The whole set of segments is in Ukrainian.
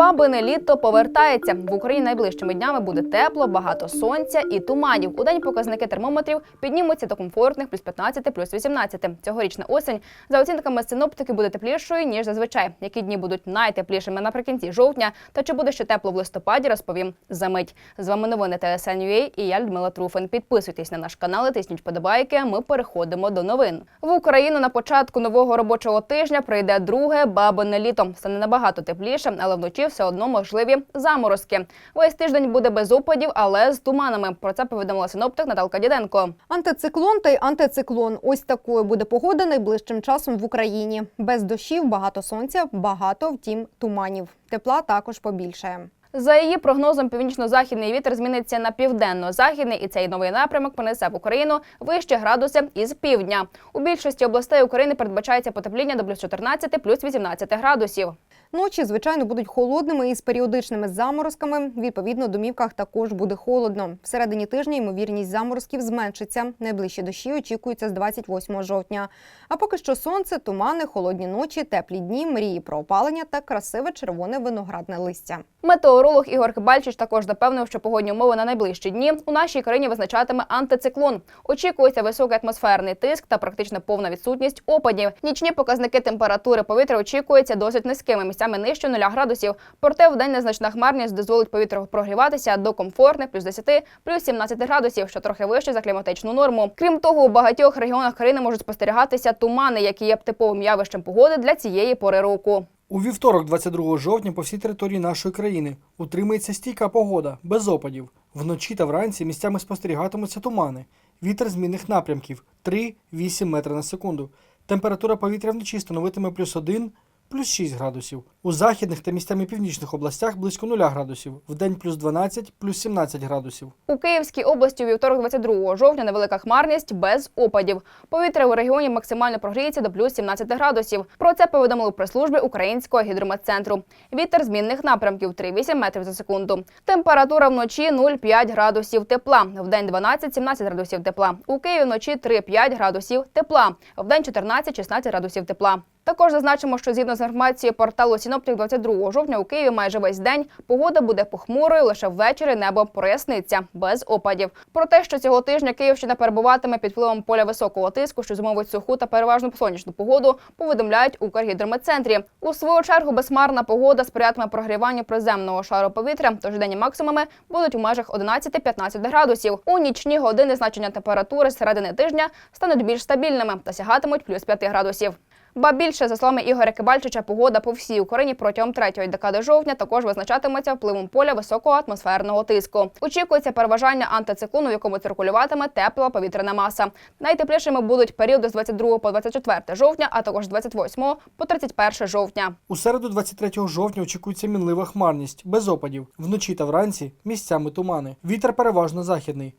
Бабине літо повертається в Україні найближчими днями буде тепло, багато сонця і туманів. У день показники термометрів піднімуться до комфортних плюс 15, плюс 18. Цьогорічна осень за оцінками синоптики буде теплішою ніж зазвичай. Які дні будуть найтеплішими наприкінці жовтня, та чи буде ще тепло в листопаді, розповім за мить. З вами новини ТСН.UA і я Людмила Труфин. Підписуйтесь на наш канал, тисніть вподобайки. Ми переходимо до новин. В Україну на початку нового робочого тижня прийде друге бабине літо. Стане набагато тепліше, але вночі все одно можливі заморозки. Весь тиждень буде без опадів, але з туманами. Про це повідомила синоптик Наталка Діденко. Антициклон та й антициклон. Ось такою буде погода найближчим часом в Україні. Без дощів, багато сонця, багато, втім, туманів. Тепла також побільшає. За її прогнозом, північно-західний вітер зміниться на південно-західний, і цей новий напрямок понесе в Україну вище градуси із півдня. У більшості областей України передбачається потепління до плюс 14, плюс 18 градусів. Ночі, звичайно, будуть холодними із періодичними заморозками. Відповідно, домівках також буде холодно. Всередині тижня ймовірність заморозків зменшиться. Найближчі дощі очікуються з 28 жовтня. А поки що сонце, тумани, холодні ночі, теплі дні, мрії про опалення та красиве червоне виноградне листя. Метеоролог Ігор Кибальчич також запевнив, що погодні умови на найближчі дні у нашій країні визначатиме антициклон. Очікується високий атмосферний тиск та практично повна відсутність опадів. Нічні показники температури повітря очікуються досить низькими місцями нижче 0 градусів. Проте в день незначна хмарність дозволить повітрю прогріватися до комфортних плюс 10, плюс 17 градусів, що трохи вище за кліматичну норму. Крім того, у багатьох регіонах країни можуть спостерігатися тумани, які є типовим явищем погоди для цієї пори року. У вівторок, 22 жовтня, по всій території нашої країни утримується стійка погода, без опадів. Вночі та вранці місцями спостерігатимуться тумани. Вітер змінних напрямків 3-8 метрів на секунду. Температура повітря вночі становитиме плюс 1, плюс 6 градусів. У західних та місцями північних областях близько 0 градусів. Вдень плюс 12, плюс 17 градусів. У Київській області у вівторок 22 жовтня невелика хмарність без опадів. Повітря у регіоні максимально прогріється до плюс 17 градусів. Про це повідомили у прес-службі Українського гідрометцентру. Вітер змінних напрямків 3,8 метрів за секунду. Температура вночі 0,5 градусів тепла. Вдень 12-17 градусів тепла. У Києві вночі 3-5 градусів тепла. Вдень 14-16 градусів тепла. Також зазначимо, що згідно з інформацією порталу Сіноптик 22 жовтня у Києві майже весь день погода буде похмурою, лише ввечері небо проясниться без опадів. Про те, що цього тижня Київщина перебуватиме під впливом поля високого тиску, що зумовить суху та переважно сонячну погоду, повідомляють у Укргідрометцентрі. У свою чергу безхмарна погода сприятиме прогріванню приземного шару повітря, тож денні максимуми будуть у межах 11-15 градусів. У нічні години значення температури середини тижня стануть більш стабільними та сягатимуть плюс 5 градусів. Ба більше, за словами Ігоря Кибальчича, погода по всій Україні протягом третьої декади жовтня також визначатиметься впливом поля високого атмосферного тиску. Очікується переважання антициклону, в якому циркулюватиме тепла повітряна маса. Найтеплішими будуть періоди з 22 по 24 жовтня, а також з 28 по 31 жовтня. У середу, 23 жовтня, очікується мінлива хмарність, без опадів. Вночі та вранці місцями тумани. Вітер переважно західний.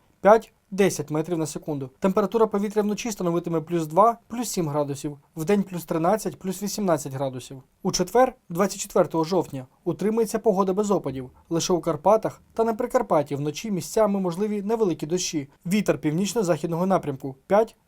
5-10 метрів на секунду. Температура повітря вночі становитиме плюс 2, плюс 7 градусів, вдень плюс 13, плюс 18 градусів. У четвер, 24 жовтня, утримується погода без опадів. Лише у Карпатах та на Прикарпатті вночі місцями можливі невеликі дощі. Вітер північно-західного напрямку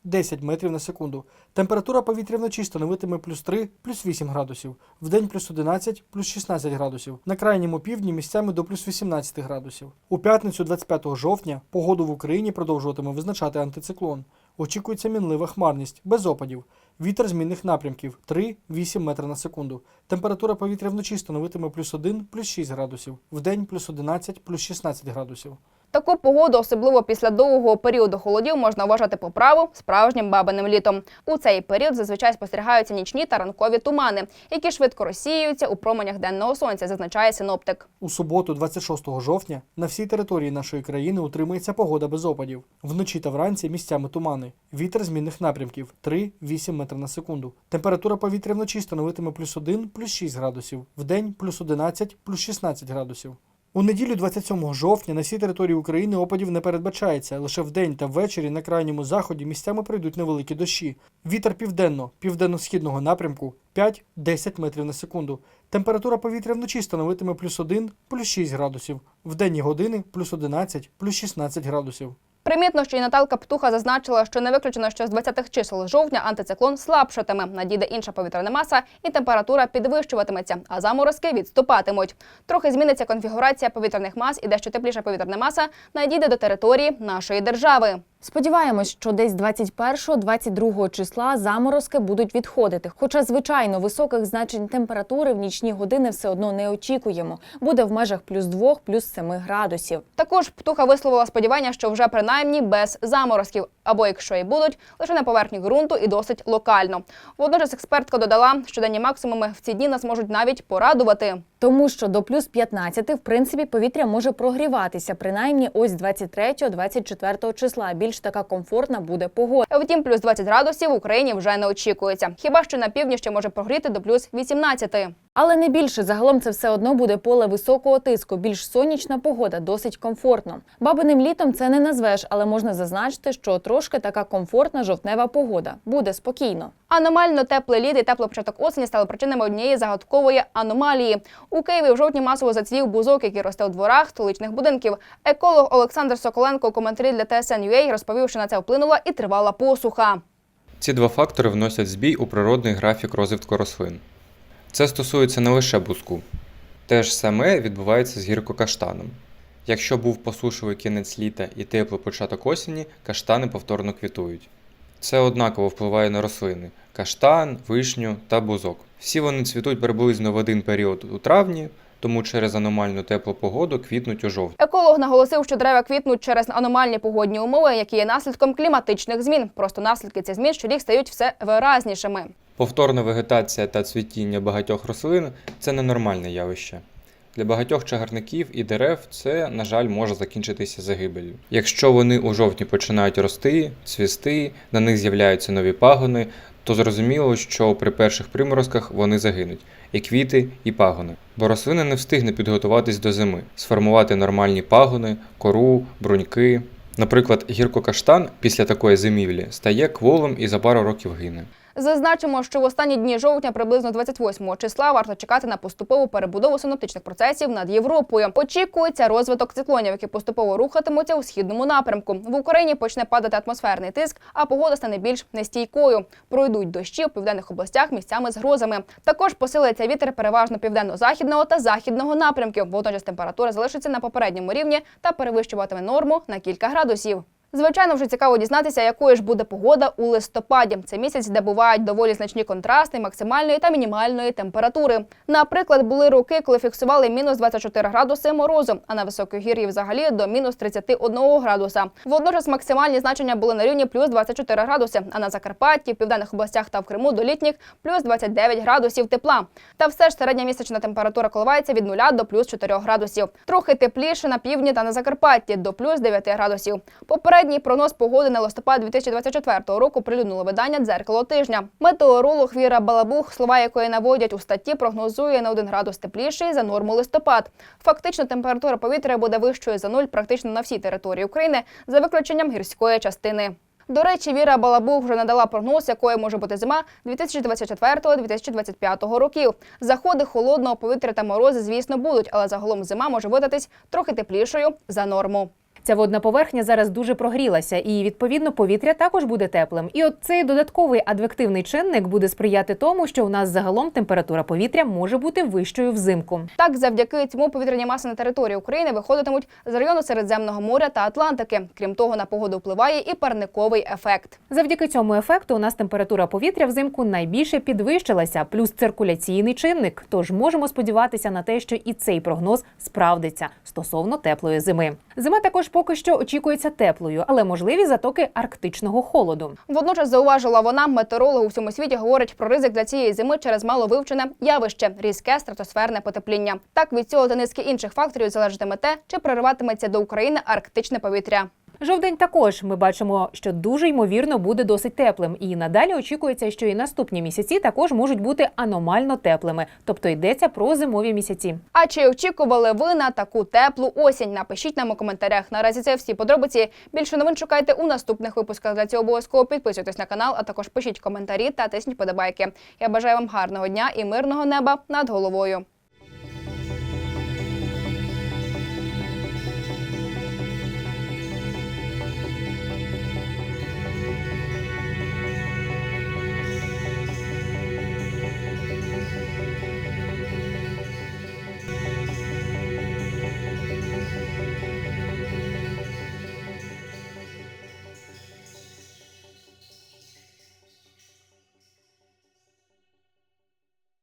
5-10 метрів на секунду. Температура повітря вночі становитиме плюс 3, плюс 8 градусів, вдень плюс 11, плюс 16 градусів. На крайньому півдні місцями до плюс 18 градусів. У п'ятницю, 25 жовтня, погоду в Україні продовжуватиме визначати антициклон. Очікується мінлива хмарність, без опадів. Вітер змінних напрямків 3-8 метрів на секунду. Температура повітря вночі становитиме плюс 1, плюс 6 градусів, вдень плюс 11, плюс 16 градусів. Таку погоду, особливо після довгого періоду холодів, можна вважати по праву справжнім бабиним літом. У цей період зазвичай спостерігаються нічні та ранкові тумани, які швидко розсіюються у променях денного сонця, зазначає синоптик. У суботу, 26 жовтня, на всій території нашої країни утримується погода без опадів. Вночі та вранці місцями тумани. Вітер змінних напрямків 3-8 метрів на секунду. Температура повітря вночі становитиме плюс 1, плюс 6 градусів. Вдень плюс 11, плюс 16 градусів. У неділю 27 жовтня на всій території України опадів не передбачається. Лише вдень та ввечері на крайньому заході місцями пройдуть невеликі дощі. Вітер південно, південно-східного напрямку 5-10 метрів на секунду. Температура повітря вночі становитиме плюс 1, плюс 6 градусів. В денні години плюс 11, плюс 16 градусів. Примітно, що і Наталка Птуха зазначила, що не виключено, що з 20-х чисел жовтня антициклон слабшатиме, надійде інша повітряна маса і температура підвищуватиметься, а заморозки відступатимуть. Трохи зміниться конфігурація повітряних мас і дещо тепліша повітряна маса надійде до території нашої держави. Сподіваємось, що десь 21-22 числа заморозки будуть відходити. Хоча, звичайно, високих значень температури в нічні години все одно не очікуємо. Буде в межах плюс 2, плюс 7 градусів. Також птуха висловила сподівання, що вже принаймні без заморозків, або якщо і будуть, лише на поверхні ґрунту і досить локально. Водночас експертка додала, що денні максимуми в ці дні нас можуть навіть порадувати. Тому що до плюс 15, в принципі, повітря може прогріватися, принаймні ось 23-24 числа. Більш така комфортна буде погода. Втім, плюс 20 градусів в Україні вже не очікується. Хіба що на півдні ще може прогріти до плюс 18. Але не більше загалом це все одно буде поле високого тиску, більш сонячна погода, досить комфортно. Бабиним літом це не назвеш, але можна зазначити, що трошки така комфортна жовтнева погода. Буде спокійно. Аномально теплий лід і теплий початок осені стали причинами однієї загадкової аномалії. У Києві в жовтні масово зацвів бузок, який росте у дворах столичних будинків. Еколог Олександр Соколенко у коментарі для TSN.ua розповів, що на це вплинула і тривала посуха. Ці два фактори вносять збій у природний графік розвитку рослин. Це стосується не лише бузку. Те ж саме відбувається з гіркокаштаном. Якщо був посушливий кінець літа і теплий початок осені, каштани повторно квітують. Це однаково впливає на рослини каштан, вишню та бузок. Всі вони цвітуть приблизно в один період у травні, тому через аномальну теплу погоду квітнуть у жовтні. Еколог наголосив, що дерева квітнуть через аномальні погодні умови, які є наслідком кліматичних змін. Просто наслідки цих змін щорік стають все виразнішими. Повторна вегетація та цвітіння багатьох рослин це ненормальне явище. Для багатьох чагарників і дерев це, на жаль, може закінчитися загибелью. Якщо вони у жовтні починають рости, цвісти, на них з'являються нові пагони, то зрозуміло, що при перших приморозках вони загинуть і квіти, і пагони. Бо рослина не встигне підготуватись до зими, сформувати нормальні пагони, кору, бруньки. Наприклад, гіркокаштан після такої зимівлі стає кволим і за пару років гине. Зазначимо, що в останні дні жовтня, приблизно 28 числа, варто чекати на поступову перебудову синоптичних процесів над Європою. Очікується розвиток циклонів, які поступово рухатимуться у східному напрямку. В Україні почне падати атмосферний тиск, а погода стане більш нестійкою. Пройдуть дощі у південних областях місцями з грозами. Також посилиться вітер переважно південно-західного та західного напрямків. Водночас температура залишиться на попередньому рівні та перевищуватиме норму на кілька градусів. Звичайно, вже цікаво дізнатися, якою ж буде погода у листопаді. Це місяць, де бувають доволі значні контрасти максимальної та мінімальної температури. Наприклад, були роки, коли фіксували мінус 24 градуси морозу, а на високогір'ї взагалі до мінус 31 градуса. Водночас максимальні значення були на рівні плюс 24 градуси, а на Закарпатті, південних областях та в Криму до літніх плюс 29 градусів тепла. Та все ж середня місячна температура коливається від 0 до плюс 4 градусів. Трохи тепліше на півдні та на Закарпатті до плюс 9 градусів. Попередній прогноз погоди на листопад 2024 року прилюднило видання «Дзеркало тижня». Метеоролог Віра Балабух, слова якої наводять у статті, прогнозує на 1 градус тепліший за норму листопад. Фактично, температура повітря буде вищою за нуль практично на всій території України, за виключенням гірської частини. До речі, Віра Балабух вже надала прогноз, якою може бути зима 2024-2025 років. Заходи холодного повітря та морози, звісно, будуть, але загалом зима може видатись трохи теплішою за норму. Ця водна поверхня зараз дуже прогрілася, і відповідно повітря також буде теплим. І от цей додатковий адвективний чинник буде сприяти тому, що у нас загалом температура повітря може бути вищою взимку. Так, завдяки цьому повітряні маси на території України виходитимуть з району Середземного моря та Атлантики. Крім того, на погоду впливає і парниковий ефект. Завдяки цьому ефекту у нас температура повітря взимку найбільше підвищилася, плюс циркуляційний чинник. Тож можемо сподіватися на те, що і цей прогноз справдиться стосовно теплої зими. Зима також поки що очікується теплою, але можливі затоки арктичного холоду. Водночас зауважила вона, метеорологи у всьому світі говорять про ризик для цієї зими через маловивчене явище різке стратосферне потепління. Так від цього та низки інших факторів залежатиме те, чи прориватиметься до України арктичне повітря. Жовдень також ми бачимо, що дуже ймовірно буде досить теплим, і надалі очікується, що і наступні місяці також можуть бути аномально теплими, тобто йдеться про зимові місяці. А чи очікували ви на таку теплу осінь? Напишіть нам у коментарях. Наразі це всі подробиці. Більше новин шукайте у наступних випусках. Для цього обов'язково підписуйтесь на канал, а також пишіть коментарі та тисніть подобайки. Я бажаю вам гарного дня і мирного неба над головою.